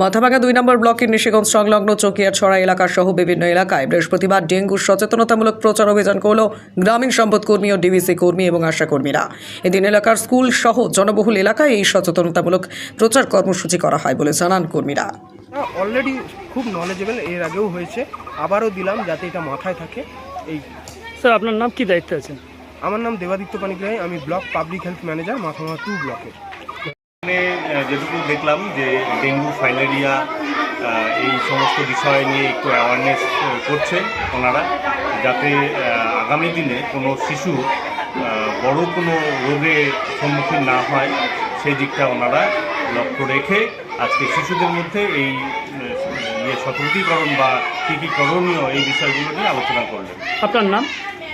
মাথাভাঙা দুই নম্বর ব্লকের নিশিগঞ্জ সংলগ্ন চকিয়ার ছড়া এলাকা সহ বিভিন্ন এলাকায় বৃহস্পতিবার ডেঙ্গু সচেতনতামূলক প্রচার অভিযান করল গ্রামীণ সম্পদ কর্মী ও ডিভিসি কর্মী এবং আশা কর্মীরা। এদিন এলাকার স্কুল সহ জনবহুল এলাকায় এই সচেতনতামূলক প্রচার কর্মসূচি করা হয় বলে জানান কর্মীরা। অলরেডি খুব নলেজেবল এর আগেও হয়েছে। আবারও দিলাম যাতে এটা মাথায় থাকে। এই স্যার আপনার নাম কি দায়িত্বে আছেন? আমার নাম দেবাদিত্য পানিগ্রাহী আমি ব্লক পাবলিক হেলথ ম্যানেজার মাথামা টু ব্লকের এখানে যেটুকু দেখলাম যে ডেঙ্গু ফাইলেরিয়া এই সমস্ত বিষয় নিয়ে একটু অ্যাওয়ারনেস করছে ওনারা যাতে আগামী দিনে কোনো শিশু বড় কোনো রোগে সম্মুখীন না হয় সেই দিকটা ওনারা লক্ষ্য রেখে আজকে শিশুদের মধ্যে এই ইয়ে সতর্কীকরণ বা কী কী করণীয় এই বিষয়গুলো নিয়ে আলোচনা করলেন। আপনার নাম?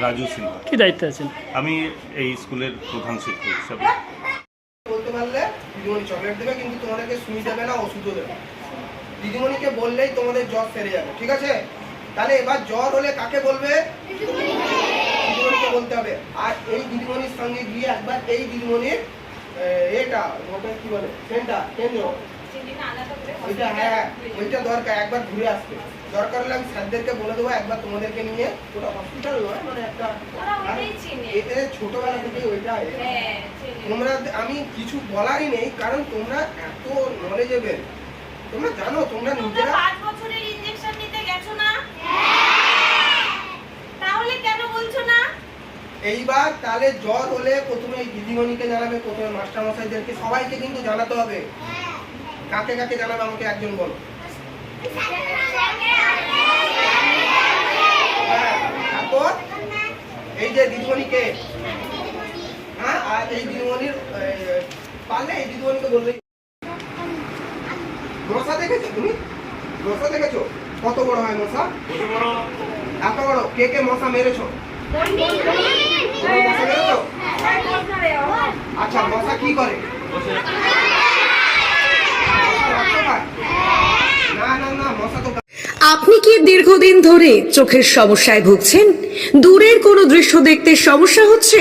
রাজু সিনহা। কি দায়িত্বে আছেন? আমি এই স্কুলের প্রধান শিক্ষক হিসাবে। দিদিমণি চকলেট দেবে কিন্তু তোমাদেরকে সুই দেবে না ওষুধও দেবে দিদিমণিকে বললেই তোমাদের জ্বর সেরে যাবে ঠিক আছে? তাহলে এবার জ্বর হলে কাকে বলবে? দিদিমণিকে বলতে হবে। আর এই দিদিমণির সঙ্গে গিয়ে একবার এই দিদিমণির এটা ওটা কি বলে? সেন্টার কেন্দ্র ওইটা হ্যাঁ ওইটা দরকার একবার ঘুরে আসবে দরকার হলে আমি স্যারদেরকে বলে দেবো একবার তোমাদেরকে নিয়ে। ওটা হসপিটাল নয় মানে একটা ছোটবেলা থেকে ওইটা তোমরা আমি কিছু বলারই নেই কারণ তোমরা এত নলেজেবল তোমরা জানো তোমরা নিজেরা পাঁচ বছরের ইনজেকশন নিতে গেছো না? তাহলে কেন বলছো না? এইবার তাহলে জ্বর হলে প্রথমে দিদিমণিকে জানাবে প্রথমে মাস্টার মশাইদেরকে সবাইকে কিন্তু জানাতে হবে। কাকে কাকে জানাবে আমাকে একজন বলো। হ্যাঁ, তারপর এই যে দিদিমণিকে এই দিদিমণির পারলে এই দিদিমণিকে বলবে। মশা দেখেছ তুমি? মশা দেখেছ? কত বড় হয় মশা এত বড়। কে কে মশা মেরেছো? আচ্ছা মশা কি করে? মশা। রক্ত খায়? না না না মশা তো আপনি কি দীর্ঘদিন ধরে চোখের সমস্যায় ভুগছেন? দূরের কোনো দৃশ্য দেখতে সমস্যা হচ্ছে?